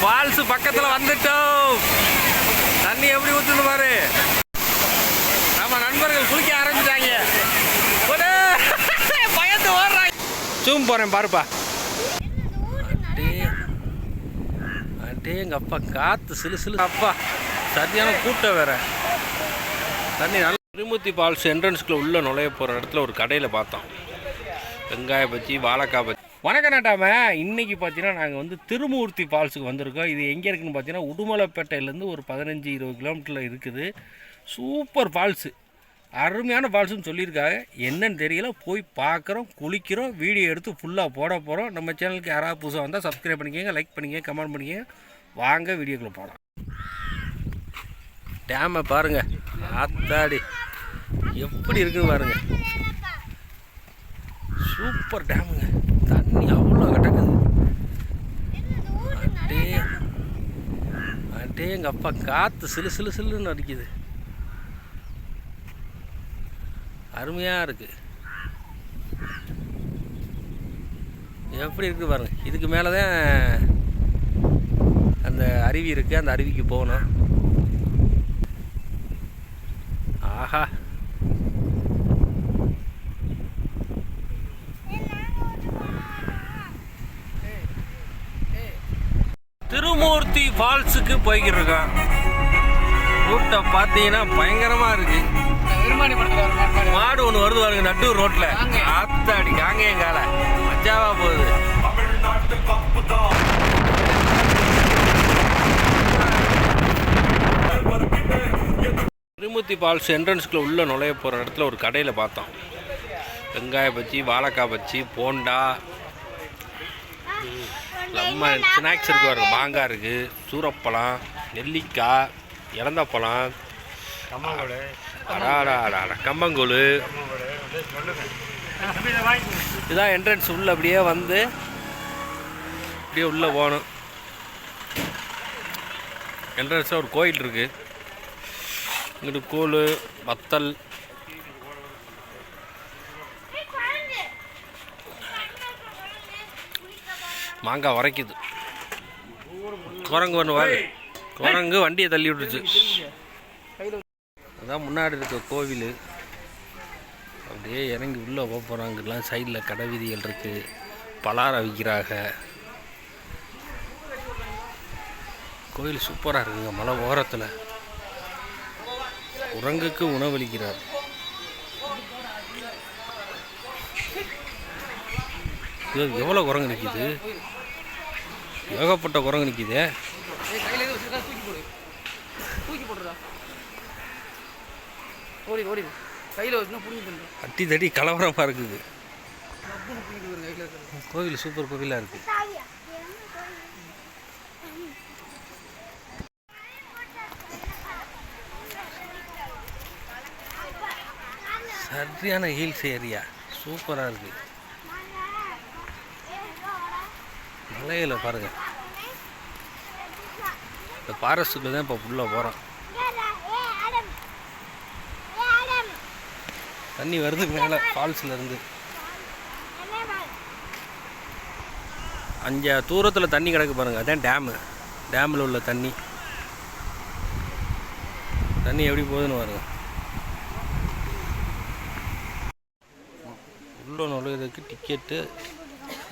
Falls பக்கத்துல வந்துட்டோம். தண்ணி எப்படி ஊத்துது பாரு. நம்ம நண்பர்கள் குளிக்க ஆரம்பிச்சிட்டாங்க பயந்து ஓடுறாங்க. ஜூம் போறேன் பாருப்பா. அடே எங்க அப்பா காத்து சிலு சிலு. அப்பா சரியான கூட்டம் வேற. தண்ணி நல்லா திருமூர்த்தி ஃபால்ஸ் என்ட்ரன்ஸ்குள்ள உள்ள நுழைய போகிற இடத்துல ஒரு கடையில் பார்த்தோம். வெங்காய பஜ்ஜி வாழைக்காய் பஜ்ஜி. வணக்கம் நாட்டாம. இன்னைக்கு பார்த்தீங்கன்னா நாங்கள் வந்து திருமூர்த்தி ஃபால்ஸுக்கு வந்திருக்கோம். இது எங்கே இருக்குன்னு பார்த்தீங்கன்னா உடுமலைப்பேட்டையிலேருந்து ஒரு பதினஞ்சு இருபது கிலோமீட்டரில் இருக்குது. சூப்பர் ஃபால்ஸு அருமையான ஃபால்ஸுன்னு சொல்லியிருக்காங்க. என்னன்னு தெரியல. போய் பார்க்குறோம் குளிக்கிறோம் வீடியோ எடுத்து ஃபுல்லாக போட போகிறோம் நம்ம சேனலுக்கு யாராவது புதுசாக வந்தால் சப்ஸ்கிரைப் பண்ணிக்கோங்க லைக் பண்ணிக்கங்க கமெண்ட் பண்ணிக்கங்க. வாங்க வீடியோக்குள்ளே போகலாம் டேமை பாருங்க. ஆத்தாடி. எப்படி இருக்குன்னு பாருங்கள் சூப்பர் டேமுங்க தண்ணி அவ்வளோ கிடக்குது. அட்டே அட்டே எங்கள் அப்பா காற்று சிலு சிலு சிலுன்னு அடிக்குது. அருமையாக இருக்கு. எப்படி இருக்கு பாருங்க. இதுக்கு மேலே தான் அந்த அருவி இருக்குது அந்த அருவிக்கு போகணும். ஆஹா திருமூர்த்தி ஃபால்ஸுக்கு போய்கிட்டு இருக்கோம் கூட்டம் பார்த்தீங்கன்னா பயங்கரமாக இருக்கு. மாடு ஒன்று வருது பாருங்க நட்டூர் ரோட்டில் ஆத்தாடி காங்க என் காலை. மஜாவாக போகுது. திருமூர்த்தி ஃபால்ஸ் என்ட்ரன்ஸ்க்குள்ள உள்ளே நுழைய போகிற இடத்துல ஒரு கடையில் பார்த்தோம். வெங்காய பஜ்ஜி வாழைக்காய் பச்சி போண்டா. நம்ம ஸ்நாக்ஸ் இருக்கு பாருங்க. மாங்காய் இருக்குது சூரப்பழம் நெல்லிக்காய் இளந்தப்பழம் அடாடா அடாடா கம்பங்கூழ் இதான் என்ட்ரன்ஸ் உள்ள அப்படியே வந்து அப்படியே உள்ளே போகணும். என்ட்ரன்ஸில் ஒரு கோயில் இருக்குது இங்கிட்டு கூழ் வத்தல் மாங்காய் உரைக்குது. குரங்கு ஒன்று வாரு. குரங்கு வண்டியை தள்ளி விட்டுருச்சு. அதான் முன்னாடி இருக்க கோவில். அப்படியே இறங்கி உள்ளே போக போகிறாங்கலாம் சைடில் கடை வீதிகள் இருக்குது பலார விற்கிறாங்க கோயில் சூப்பராக இருக்குங்க மலை ஓரத்தில். குரங்குக்கு உணவளிக்கிறார். இது எவ்வளோ குரங்கு நிற்கிது ஏகப்பட்ட குரங்கு நிற்கிதே அட்டி தட்டி கலவரமாக இருக்குது. கோவில் சூப்பர் கோவிலாக இருக்குது சரியான ஹில்ஸ் ஏரியா சூப்பராக இருக்குது மலையில் பாருங்கள் இந்த ஃபாரஸ்ட்டுக்கு தான் இப்போ உள்ளே போகிறோம் தண்ணி வருது மேலே ஃபால்ஸ்லேருந்து அஞ்சு தூரத்தில் தண்ணி கிடக்கு பாருங்கள் அதான் டேமு டேமில் உள்ள தண்ணி. தண்ணி எப்படி போகுதுன்னு பாருங்கள் உள்ள நுழையிறதுக்கு டிக்கெட்டு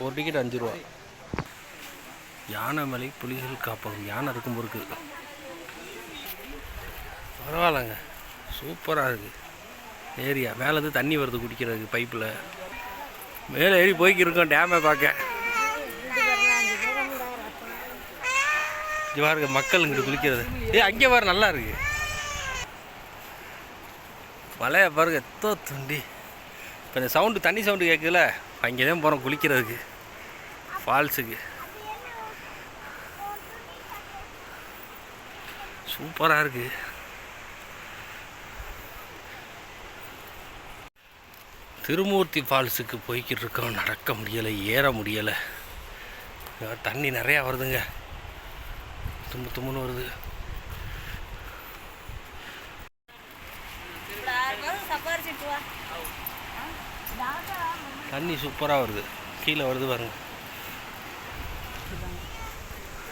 ஒரு டிக்கெட் அஞ்சு ரூபா. யானைமலை புலிகள் காப்பகம் யானை இருக்கும் பொருக்கு பரவாயில்லைங்க. சூப்பராக இருக்குது ஏரியா. மேலேருந்து தண்ணி வருது குடிக்கிறதுக்கு பைப்பில். மேலே ஏறி போய்க்கு இருக்கோம் டேமை பார்க்க. இங்க பாருங்க மக்கள் இங்கிட்டு குளிக்கிறது. ஏ அங்கே பாரு நல்லா இருக்கு. மலையை பாருங்க எத்தோ துண்டி. இப்போ இந்த சவுண்டு தண்ணி சவுண்டு கேட்குதுல அங்கே தான் போகிறோம் குளிக்கிறதுக்கு. ஃபால்ஸுக்கு. சூப்பராக இருக்கு. திருமூர்த்தி ஃபால்ஸுக்கு போய்கிட்டு இருக்கோம். நடக்க முடியலை ஏற முடியலை. தண்ணி நிறையா வருதுங்க. தும்பு தும்முன்னு வருது. தண்ணி சூப்பராக வருது. கீழே வருது பாருங்க.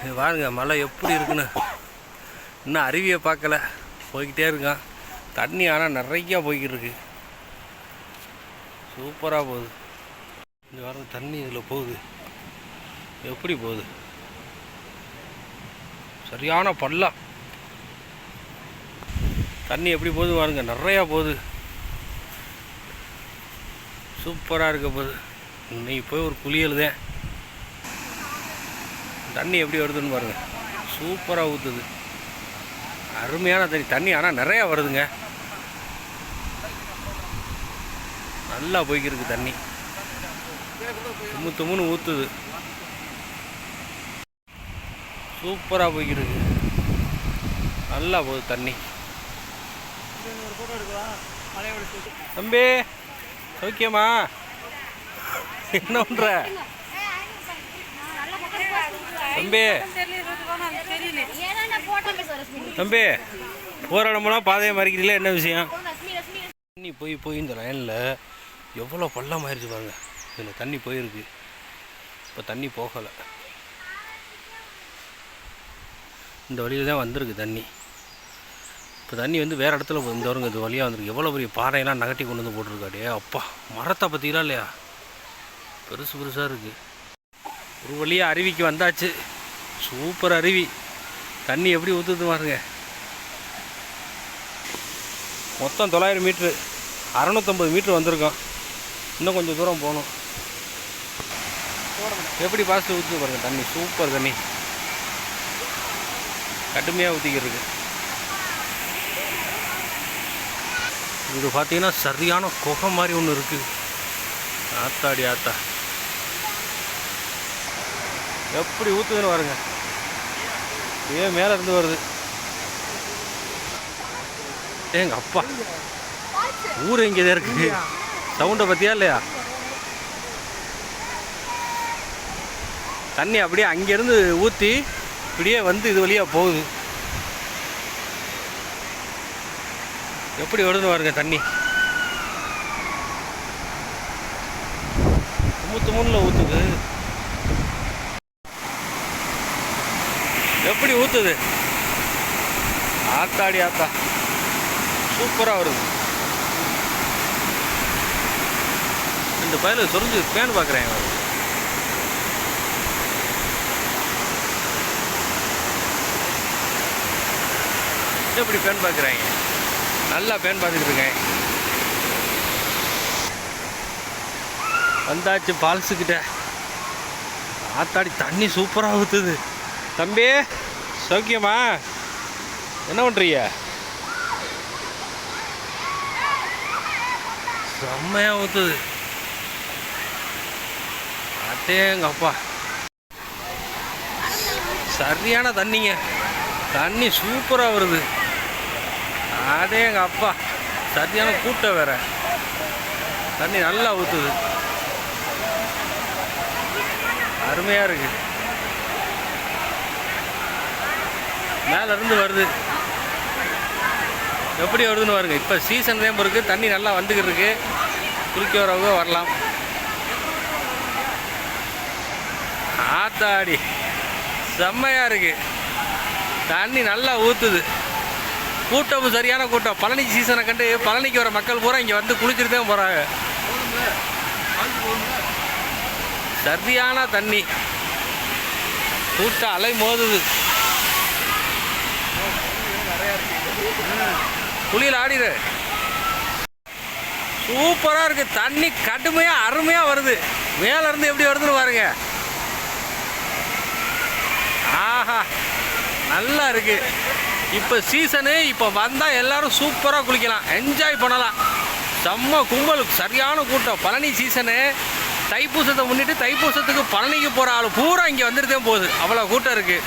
வாருங்க பாருங்க மழை எப்படி இருக்குன்னு. இன்னும் அருவியை பார்க்கல. போய்கிட்டே இருக்கான். தண்ணி ஆனால் நிறையா போய்கிட்டு இருக்கு சூப்பராக போகுது. இந்த வாரம் தண்ணி இதில் போகுது. எப்படி போகுது? சரியான பள்ளம். தண்ணி எப்படி போகுது பாருங்க. நிறையா போகுது. சூப்பராக இருக்க போகுது. இன்னைக்கு போய் ஒரு குளியல் தான் தண்ணி எப்படி வருதுன்னு பாருங்கள் சூப்பராக ஊற்றுது அருமையான தண்ணி தண்ணி ஆனால் நிறையா வருதுங்க. நல்லா போய்க்கிருக்கு தண்ணி. தும்மு தும்முன்னு ஊற்றுது சூப்பராக போய்க்கிருக்கு. நல்லா போகுது தண்ணி. தம்பி சௌக்கியமா? என்ன பண்ணுற தம்பி. தம்பி போகிற இடமெல்லாம் பாதையை மறிக்கிறீங்களே? என்ன விஷயம்? தண்ணி போய் போய் இந்த லைனில் எவ்வளோ பள்ளம் ஆயிடுச்சு பாருங்க. இதில் தண்ணி போயிருக்கு. இப்போ தண்ணி போகலை. இந்த வழியில் தான் வந்திருக்கு தண்ணி. இப்போ தண்ணி வந்து வேறு இடத்துல இந்த வருங்க இது வழியாக வந்திருக்கு. எவ்வளோ பெரிய பாறையெல்லாம் நகட்டி கொண்டு வந்து போட்டிருக்காடியே அப்பா மரத்தை பற்றிலாம் இல்லையா? பெருசு பெருசாக இருக்குது ஒரு வழியாக அருவிக்கு வந்தாச்சு. சூப்பர் அருவி. தண்ணி எப்படி ஊற்றுது பாருங்க. மொத்தம் தொள்ளாயிரம் மீட்ரு. அறநூற்றம்பது மீட்ரு வந்திருக்கோம். இன்னும் கொஞ்சம் தூரம் போகணும். எப்படி பாசிட்டிவ் ஊற்றுது பாருங்கள் தண்ணி. சூப்பர் தண்ணி. கடுமையாக ஊற்றிக்கிட்டு இருக்கு இது பார்த்தீங்கன்னா சரியான குகை மாதிரி ஒன்று இருக்குது ஆத்தாடி ஆத்தா. எப்படி ஊற்றுதுன்னு பாருங்க. ஏன் மேலே இருந்து வருது. ஏங்க அப்பா. ஊர் எங்கே தான் இருக்கு? சவுண்டை பற்றியா இல்லையா? தண்ணி அப்படியே அங்கேருந்து ஊற்றி இப்படியே வந்து இது வழியாக போகுது. எப்படி வருதுன்னு பாருங்க தண்ணி. தும்மு தும்முன்னு ஊற்றுது எப்படி ஊற்றுது ஆத்தாடி ஆத்தா. சூப்பராக வருது. இந்த பயில சொரிஞ்சு பேன் பார்க்குறேன் எப்படி பேன் பார்க்குறாங்க நல்லா பேன் பார்த்துட்டு இருக்கேன். வந்தாச்சு ஃபால்ஸுக்கிட்ட ஆத்தாடி தண்ணி சூப்பராக ஊற்றுது தம்பி. சௌக்கியமா? என்ன பண்ணுறிய செம்மையாக ஊற்றுது அட்டேங்கப்பா சரியான தண்ணிங்க. தண்ணி சூப்பராக வருது. அதேங்க அப்பா. சரியான கூட்டம் வேற. தண்ணி நல்லா ஊற்றுது அருமையாக இருக்குது மேலேருந்து வருது. எப்படி வருதுன்னு வருங்க இப்போ சீசன் தான் இருக்குது தண்ணி நல்லா வந்துக்கிட்டு இருக்கு. குளிக்க வரவங்க வரலாம். ஆத்தாடி. செம்மையாக இருக்குது தண்ணி நல்லா ஊற்றுது கூட்டமும் சரியான கூட்டம். பழனி சீசனை கண்டு பழனிக்கு வர மக்கள் பூரா இங்கே வந்து குளிச்சுட்டு தான் போகிறாங்க சரியான தண்ணி. கூட்டம் அலை மோதுது. குளியில் ஆடிடு. சூப்பராக இருக்குது தண்ணி கடுமையாக அருமையாக வருது. மேலேருந்து எப்படி வருதுன்னு பாருங்க. ஆஹா நல்லா இருக்கு. இப்போ சீசனு இப்போ வந்தால் எல்லாரும் சூப்பராக குளிக்கலாம். என்ஜாய் பண்ணலாம். செம்ம கும்பல் சரியான கூட்டம். பழனி சீசனு தைப்பூசத்தை முன்னிட்டு தைப்பூசத்துக்கு பழனிக்கு போகிற ஆள் பூரா இங்கே வந்துட்டு தான் போகுது. அவ்வளோ கூட்டம் இருக்குது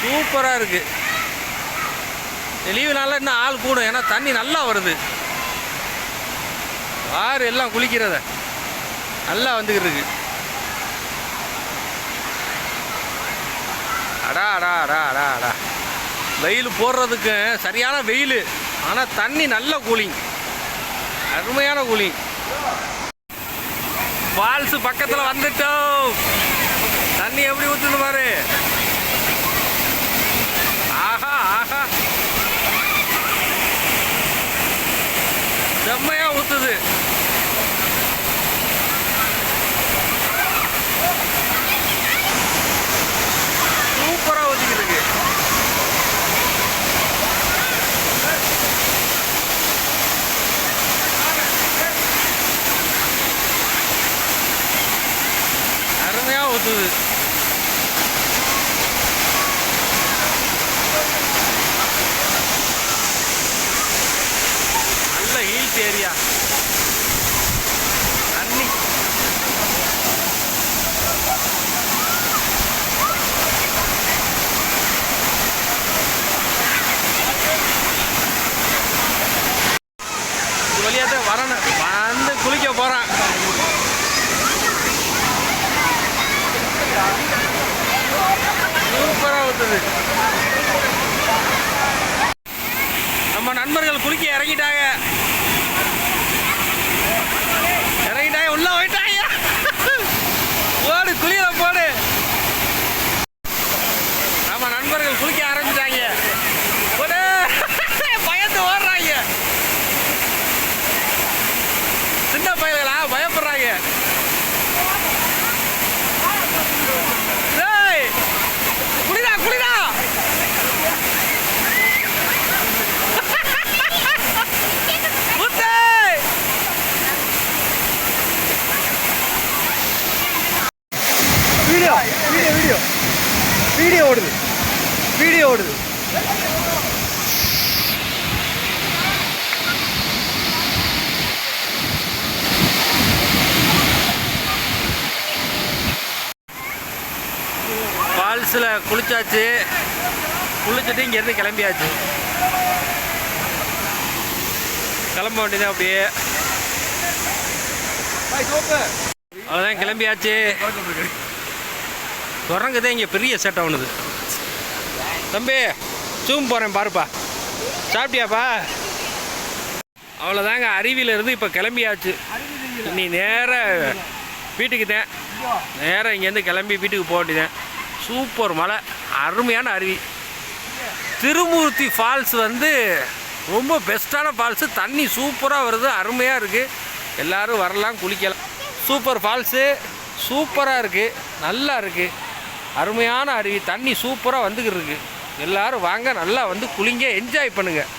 சூப்பராக இருக்குது லீவுனால இன்னும் ஆள் கூடும். ஏன்னா தண்ணி நல்லா வருது. ஆறு எல்லாம் குளிக்கிறத. நல்லா வந்துக்கிட்டு இருக்கு. அடா அடா அடா அடா அடா. வெயில் போடுறதுக்கு சரியான வெயில். ஆனால் தண்ணி நல்ல கூலிங். அருமையான கூலிங். ஃபால்ஸு பக்கத்தில் வந்துட்டோம். தண்ணி எப்படி ஊற்றுன்னு பாரு. சுற்றுது நல்ல ஹீல்ஸ் ஏரியா குளிச்சுட்டு இங்கேருந்து கிளம்பியாச்சு. கிளம்ப வேண்டியது அப்படியே. அவ்வளோதான் கிளம்பியாச்சு. குரங்குதான் இங்கே பெரிய செட் ஆகுனது தம்பி ஜூம் போகிறேன் பாருப்பா. சாப்பிட்டியாப்பா? அவ்வளோதாங்க அருவியிலேருந்து இப்போ கிளம்பியாச்சு. நீ நேராக வீட்டுக்கு தான் நேராக இங்கேருந்து கிளம்பி வீட்டுக்கு போக வேண்டியதேன் சூப்பர் மலை அருமையான அருவி. திருமூர்த்தி ஃபால்ஸ் வந்து ரொம்ப பெஸ்ட்டான ஃபால்ஸு. தண்ணி சூப்பராக வருது அருமையாக இருக்குது எல்லோரும் வரலாம் குளிக்கலாம். சூப்பர் ஃபால்ஸு சூப்பராக இருக்குது நல்லா இருக்குது அருமையான அருவி தண்ணி சூப்பராக வந்துக்கிட்டு இருக்குது எல்லோரும் வாங்க நல்லா வந்து குளிங்க என்ஜாய் பண்ணுங்கள்